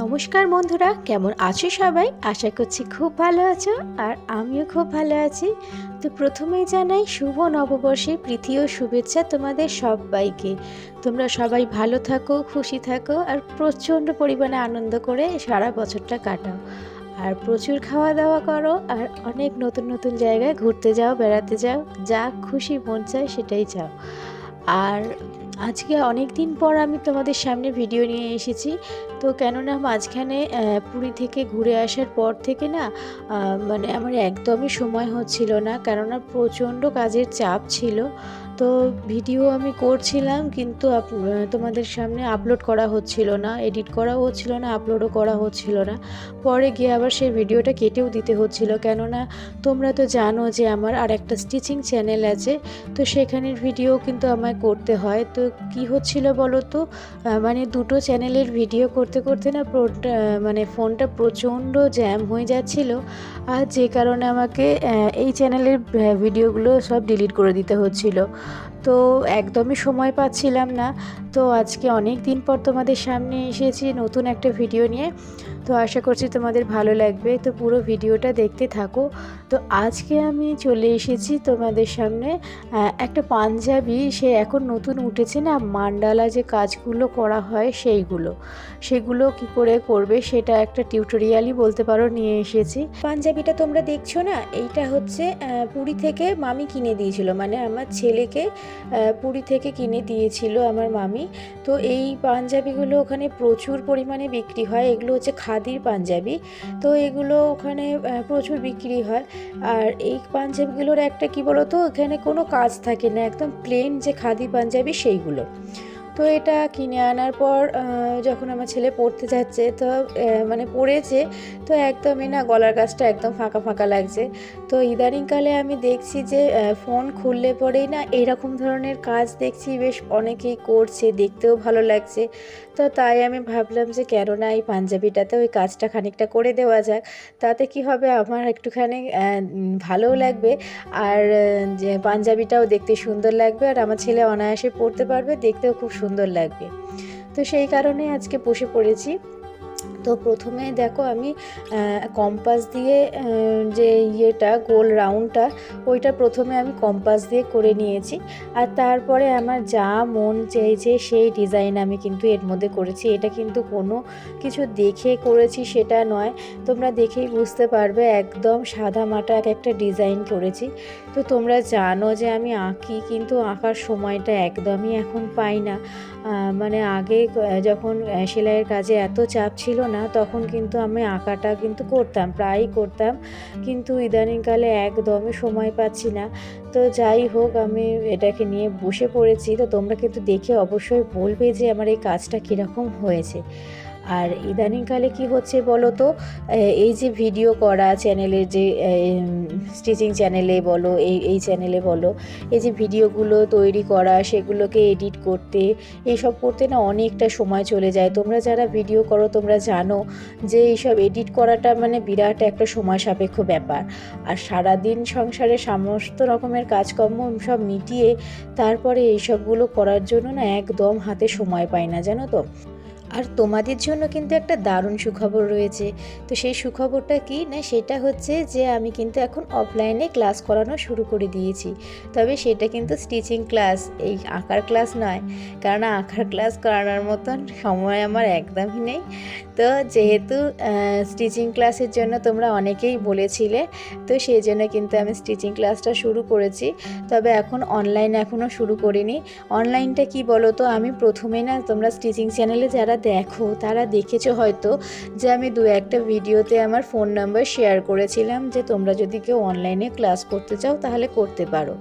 নমস্কার বন্ধুরা, কেমন আছো সবাই? আশা করছি খুব ভালো আছো আর আমিও খুব ভালো আছি। তো প্রথমেই জানাই, শুভ নববর্ষে প্রীতি ও শুভেচ্ছা তোমাদের সবাইকে। তোমরা সবাই ভালো থাকো, খুশি থাকো আর প্রচণ্ড পরিমাণে আনন্দ করে সারা বছরটা কাটাও। আর প্রচুর খাওয়া দাওয়া করো আর অনেক নতুন নতুন জায়গায় ঘুরতে যাও, বেড়াতে যাও, যা খুশি মন চায় সেটাই চাও। আর আজকে অনেক দিন পর আমি তোমাদের সামনে ভিডিও নিয়ে এসেছি। তো কেননা মাঝখানে পুরী থেকে ঘুরে আসার পর থেকে না মানে আমার একদমই সময় হচ্ছিল না, কেননা প্রচণ্ড কাজের চাপ ছিল। তো ভিডিও আমি করছিলাম, কিন্তু তোমাদের সামনে আপলোড করা হচ্ছিল না এডিট করাও হচ্ছিল না আপলোডও করা হচ্ছিল না। পরে গিয়ে আবার সেই ভিডিওটা কেটেও দিতে হচ্ছিল, কেননা তোমরা তো জানো যে আমার আর একটা স্টিচিং চ্যানেল আছে, তো সেখানের ভিডিও কিন্তু আমায় করতে হয়। তো কি হচ্ছিল বলো তো মানে দুটো চ্যানেলের ভিডিও করতে করতে না মানে ফোনটা প্রচণ্ড জ্যাম হয়ে যাচ্ছিল, আর যে কারণে আমাকে এই চ্যানেলের ভিডিওগুলো সব ডিলিট করে দিতে হচ্ছিল। তো একদমই সময় পাচ্ছিলাম না। তো আজকে অনেক দিন পর তোমাদের সামনে এসেছি নতুন একটা ভিডিও নিয়ে। তো আশা করছি তোমাদের ভালো লাগবে। তো পুরো ভিডিওটা দেখতে থাকো। তো আজকে আমি চলে এসেছি তোমাদের সামনে একটা পাঞ্জাবি। সে এখন নতুন উঠেছে না, মান্ডালা যে কাজগুলো করা হয় সেইগুলো। সেগুলো কি করে করবে সেটা একটা টিউটোরিয়ালই বলতে পারো, নিয়ে এসেছি। পাঞ্জাবিটা তোমরা দেখছ না? এইটা হচ্ছে পুরী থেকে মামি কিনে দিয়েছিল। মানে আমার ছেলেকে পুরী থেকে কিনে দিয়েছিল আমার মামি। তো এই পাঞ্জাবিগুলো ওখানে প্রচুর পরিমাণে বিক্রি হয়। এগুলো হচ্ছে খাদির পাঞ্জাবি। তো এগুলো ওখানে প্রচুর বিক্রি হয়। আর এই পাঞ্জাবিগুলোর একটা কি বলতো, এখানে কোনো কাজ থাকে না। একদম প্লেন যে খাদি পাঞ্জাবি সেইগুলো। তো এটা কিনে আনার পর যখন আমার ছেলে পড়তে যাচ্ছে, তো মানে পড়েছে, তো একদমই না, গলার গাছটা একদম ফাঁকা ফাঁকা লাগছে। তো ইদানিংকালে আমি দেখছি যে ফোন খুললে পরেই না এরকম ধরনের কাজ দেখছি বেশ অনেকেই করছে, দেখতেও ভালো লাগছে। তো তাই আমি ভাবলাম যে, কেন না এই পাঞ্জাবিটাতে ওই কাজটা খানিকটা করে দেওয়া যাক। তাতে কি হবে, আমার একটুখানি ভালোও লাগবে। আর যে পাঞ্জাবিটাও দেখতে সুন্দর লাগবে, আর আমার ছেলে অনায়াসে পড়তে পারবে, দেখতেও খুব সুন্দর লাগবে। তো সেই কারণে আজকে বসে পড়েছি। তো প্রথমে দেখো আমি কম্পাস দিয়ে যে ইয়েটা গোল রাউন্ডটা ওইটা প্রথমে আমি কম্পাস দিয়ে করে নিয়েছি। আর তারপরে আমার যা মন চেয়েছে সেই ডিজাইন আমি কিন্তু এর মধ্যে করেছি। এটা কিন্তু কোনো কিছু দেখে করেছি সেটা নয়। তোমরা দেখেই বুঝতে পারবে, একদম সাদা মাটা এক একটা ডিজাইন করেছি। তো তোমরা জানো যে আমি আঁকি কিন্তু আঁকার সময়টা একদমই এখন পাই না। মানে আগে যখন সেলাইয়ের কাজে এত চাপ ছিল না তখন কিন্তু আমি আঁকাটা কিন্তু করতাম, প্রায়ই করতাম। কিন্তু ইদানিংকালে একদমই সময় পাচ্ছি না। তো যাই হোক, আমি এটাকে নিয়ে বসে পড়েছি। তো তোমরা কিন্তু দেখে অবশ্যই বলবে যে আমার এই কাজটা কীরকম হয়েছে। আর ইদানিংকালে কি হচ্ছে বলো তো এই যে ভিডিও করা চ্যানেলের যে স্টিচিং চ্যানেলে বলো, এই এই চ্যানেলে বলো, এই যে ভিডিওগুলো তৈরি করা, সেগুলোকে এডিট করতে এইসব করতে না অনেকটা সময় চলে যায়। তোমরা যারা ভিডিও করো, তোমরা জানো যে এইসব এডিট করাটা মানে বিরাট একটা সময় সাপেক্ষ ব্যাপার। আর সারাদিন সংসারে সমস্ত রকমের কাজকর্ম সব মিটিয়ে তারপরে এইসবগুলো করার জন্য না একদম হাতে সময় পাই না, জানো তো? আর তোমাদের জন্য কিন্তু একটা দারুণ সুখবর রয়েছে। তো সেই সুখবরটা কি না সেটা হচ্ছে যে আমি কিন্তু এখন অফলাইনে ক্লাস করানো শুরু করে দিয়েছি। তবে সেটা কিন্তু স্টিচিং ক্লাস এই আঁকার ক্লাস নয়। কারণ আঁকার ক্লাস করানোর মতন সময় আমার একদমই নেই। তো যেহেতু স্টিচিং ক্লাসের জন্য তোমরা অনেকেই বলেছিলে, তো সেই জন্য কিন্তু আমি স্টিচিং ক্লাসটা শুরু করেছি। তবে এখন অনলাইন এখনও শুরু করিনি। অনলাইনটা কি বলো তো আমি প্রথমে না তোমরা স্টিচিং চ্যানেলে যারা দেখো, তারা দেখেছ হয়তো যে আমি দু একটা ভিডিওতে আমার ফোন নাম্বার শেয়ার করেছিলাম যে তোমরা যদি কেউ অনলাইনে ক্লাস করতে চাও তাহলে করতে পারো।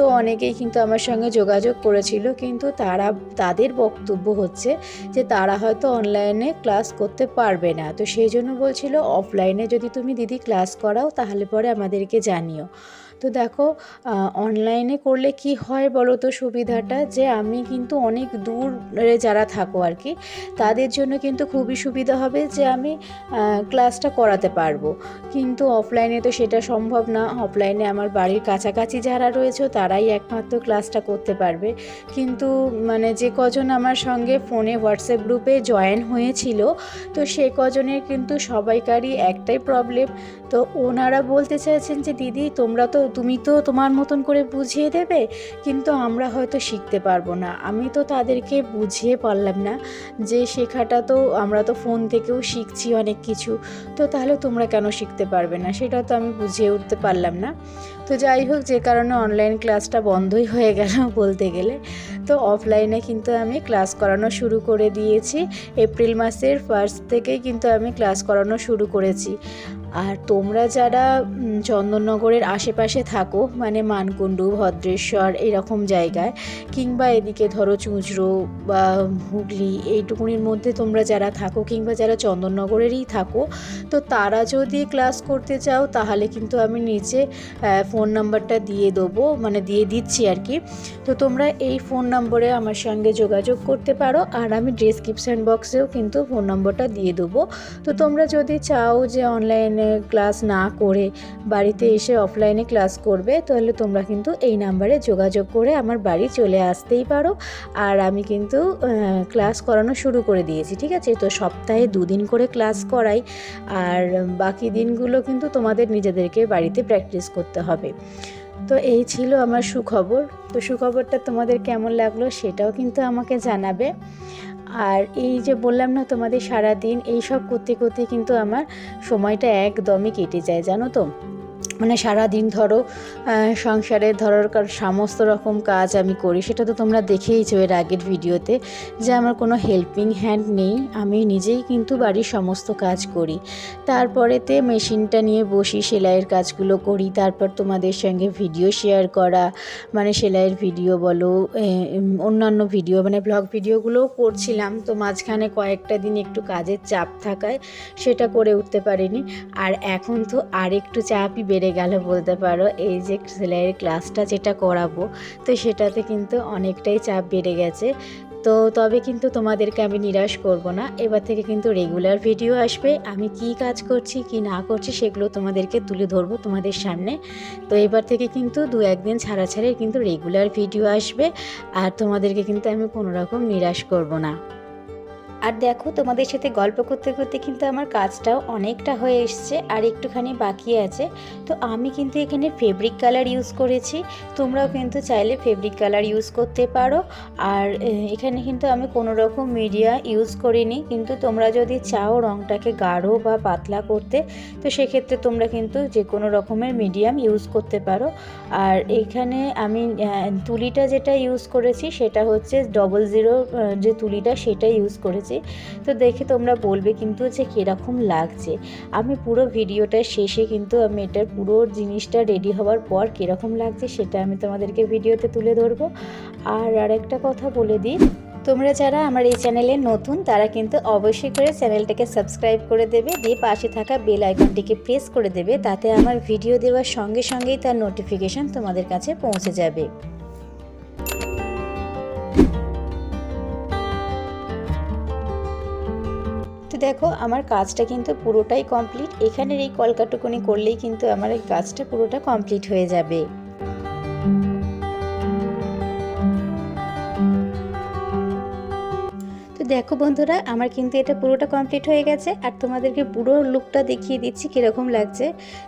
তো অনেকেই কিন্তু আমার সঙ্গে যোগাযোগ করেছিল, কিন্তু তারা, তাদের বক্তব্য হচ্ছে যে তারা হয়তো অনলাইনে ক্লাস করতে পারবে না। তো সেই জন্য বলছিল অফলাইনে যদি তুমি দিদি ক্লাস করাও, তাহলে পরে আমাদেরকে জানিও। তো দেখো অনলাইনে করলে কি হয় বলো তো সুবিধাটা? যে আমি কিন্তু অনেক দূরে যারা থাকো আর কি, তাদের জন্য কিন্তু খুবই সুবিধা হবে যে আমি ক্লাসটা করাতে পারব। কিন্তু অফলাইনে তো সেটা সম্ভব না। অফলাইনে আমার বাড়ির কাছাকাছি যারা রয়েছে, তারাই একমাত্র ক্লাসটা করতে পারবে। কিন্তু মানে যে কজন আমার সঙ্গে ফোনে হোয়াটসঅ্যাপ গ্রুপে জয়েন হয়েছিল, তো সে কজনের কিন্তু সবাইকারই একটাই প্রবলেম তো ওনারা বলতে চাইছেন যে, দিদি, তোমরা তো, তুমি তো তোমার মতন করে বুঝিয়ে দেবে, কিন্তু আমরা হয়তো শিখতে পারব না। আমি তো তাদেরকে বুঝিয়ে পারলাম না যে, শেখাটা তো আমরা তো ফোন থেকেও শিখছি অনেক কিছু, তো তাহলে তোমরা কেন শিখতে পারবে না? সেটা তো আমি বুঝিয়ে উঠতে পারলাম না। তো যাই হোক, যে কারণে অনলাইন ক্লাসটা বন্ধই হয়ে গেল বলতে গেলে। তো অফলাইনে কিন্তু আমি ক্লাস করানো শুরু করে দিয়েছি। এপ্রিল মাসের ফার্স্ট থেকেই কিন্তু আমি ক্লাস করানো শুরু করেছি। আর তোমরা যারা চন্দননগরের আশেপাশে থাকো মানে মানকুণ্ডু, ভদ্রেশ্বর, এরকম জায়গায়, কিংবা এদিকে ধরো চুঁচড়ো বা হুগলি, এইটুকুনির মধ্যে তোমরা যারা থাকো, কিংবা যারা চন্দননগরেরই থাকো, তো তারা যদি ক্লাস করতে চাও, তাহলে কিন্তু আমি নিচে ফোন নাম্বারটা দিয়ে দেবো মানে দিয়ে দিচ্ছি আর কি। তো তোমরা এই ফোন নম্বরে আমার সঙ্গে যোগাযোগ করতে পারো, আর আমি ডিসক্রিপশান বক্সেও কিন্তু ফোন নম্বরটা দিয়ে দেবো। তো তোমরা যদি চাও যে অনলাইনে ক্লাস না করে বাড়িতে এসে অফলাইনে ক্লাস করবে, তাহলে তোমরা কিন্তু এই নাম্বারে যোগাযোগ করে আমার বাড়ি চলে আসতেই পারো। আর আমি কিন্তু ক্লাস করানো শুরু করে দিয়েছি, ঠিক আছে? তো সপ্তাহে দুদিন করে ক্লাস করাই, আর বাকি দিনগুলো কিন্তু তোমাদের নিজেদেরকে বাড়িতে প্র্যাকটিস করতে হবে। তো এই ছিল আমার সুখবর। তো সুখবরটা তোমাদের কেমন লাগল সেটাও কিন্তু আমাকে জানাবে। আর এই যে বললাম না তোমাদের সারাদিন এই সব করতে করতে কিন্তু আমার সময়টা একদমই কেটে যায়, জানো তো? মানে সারাদিন ধরো সংসারে ধরো সমস্ত রকম কাজ আমি করি, সেটা তো তোমরা দেখেইছো এর আগের ভিডিওতে যে আমার কোনো হেল্পিং হ্যান্ড নেই, আমি নিজেই কিন্তু বাড়ির সমস্ত কাজ করি। তারপরেতে মেশিনটা নিয়ে বসি, সেলাইয়ের কাজগুলো করি, তারপর তোমাদের সঙ্গে ভিডিও শেয়ার করা মানে সেলাইয়ের ভিডিও বলো অন্যান্য ভিডিও মানে ব্লগ ভিডিওগুলোও করছিলাম, তো মাঝখানে কয়েকটা দিন একটু কাজের চাপ থাকায় সেটা করে উঠতে পারিনি। আর এখন তো আর একটু চাপই বেড়ে গেল বলতে পারো, এই যে সেলাইয়ের ক্লাসটা যেটা করাবো, তো সেটাতে কিন্তু অনেকটাই চাপ বেড়ে গেছে। তো তবে কিন্তু তোমাদেরকে আমি নিরাশ করব না। এবার থেকে কিন্তু রেগুলার ভিডিও আসবে, আমি কি কাজ করছি, কি না করছি সেগুলো তোমাদেরকে তুলে ধরবো তোমাদের সামনে। তো এবার থেকে কিন্তু দু একদিন ছাড়া ছাড়াই কিন্তু রেগুলার ভিডিও আসবে, আর তোমাদেরকে কিন্তু আমি কোনো রকম নিরাশ করব না। আর দেখো, তোমাদের সাথে গল্প করতে করতে কিন্তু আমার কাজটাও অনেকটা হয়ে এসছে আর একটুখানি বাকি আছে। তো আমি কিন্তু এখানে ফেব্রিক কালার ইউজ করেছি। তোমরাও কিন্তু চাইলে ফেব্রিক কালার ইউজ করতে পারো। আর এখানে কিন্তু আমি কোনো রকম মিডিয়া ইউজ করিনি। কিন্তু তোমরা যদি চাও রঙটাকে গাঢ় বা পাতলা করতে, তো সেক্ষেত্রে তোমরা কিন্তু যে কোনো রকমের মিডিয়াম ইউজ করতে পারো। আর এখানে আমি তুলিটা যেটা ইউজ করেছি, সেটা হচ্ছে ডবল জিরো যে তুলিটা সেটা ইউজ করেছি। করেছি তো দেখে তোমরা বলবে কিন্তু যে কীরকম লাগছে। আমি পুরো ভিডিওটা শেষে কিন্তু আমি এটার পুরো জিনিসটা রেডি হওয়ার পর কীরকম লাগছে সেটা আমি তোমাদেরকে ভিডিওতে তুলে ধরবো। আর আরেকটা কথা বলে দিই, তোমরা যারা আমার এই চ্যানেলে নতুন তারা কিন্তু অবশ্যই করে চ্যানেলটাকে সাবস্ক্রাইব করে দেবে, দিয়ে পাশে থাকা বেল আইকনটিকে প্রেস করে দেবে, তাতে আমার ভিডিও দেওয়ার সঙ্গে সঙ্গেই তার নোটিফিকেশান তোমাদের কাছে পৌঁছে যাবে। দেখো, আমার কাজটা কিন্তু পুরোটাই কমপ্লিট এখানের এই কলকাটুকুনি করলেই কিন্তু আমার এই কাজটা পুরোটা কমপ্লিট হয়ে যাবে। দেখো বন্ধুরা, আমার কিন্তু এটা পুরোটা কমপ্লিট হয়ে গেছে আর তোমাদেরকে পুরো লুকটা দেখিয়ে দিচ্ছি কীরকম লাগছে।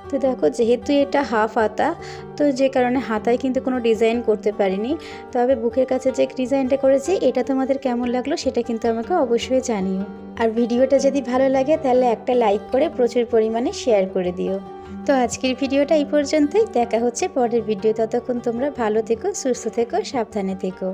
তো দেখো, যেহেতু এটা হাফ হাতা, তো যে কারণে হাতায় কিন্তু কোনো ডিজাইন করতে পারিনি। তবে বুকের কাছে যে ডিজাইনটা করেছি, এটা তোমাদের কেমন লাগল সেটা কিন্তু আমাকে অবশ্যই জানিও। আর ভিডিওটা যদি ভালো লাগে, তাহলে একটা লাইক করে প্রচুর পরিমাণে শেয়ার করে দিও। তো আজকের ভিডিওটা এই পর্যন্তই। দেখা হচ্ছে পরের ভিডিও। ততক্ষণ তোমরা ভালো থেকো, সুস্থ থেকো, সাবধানে থেকো।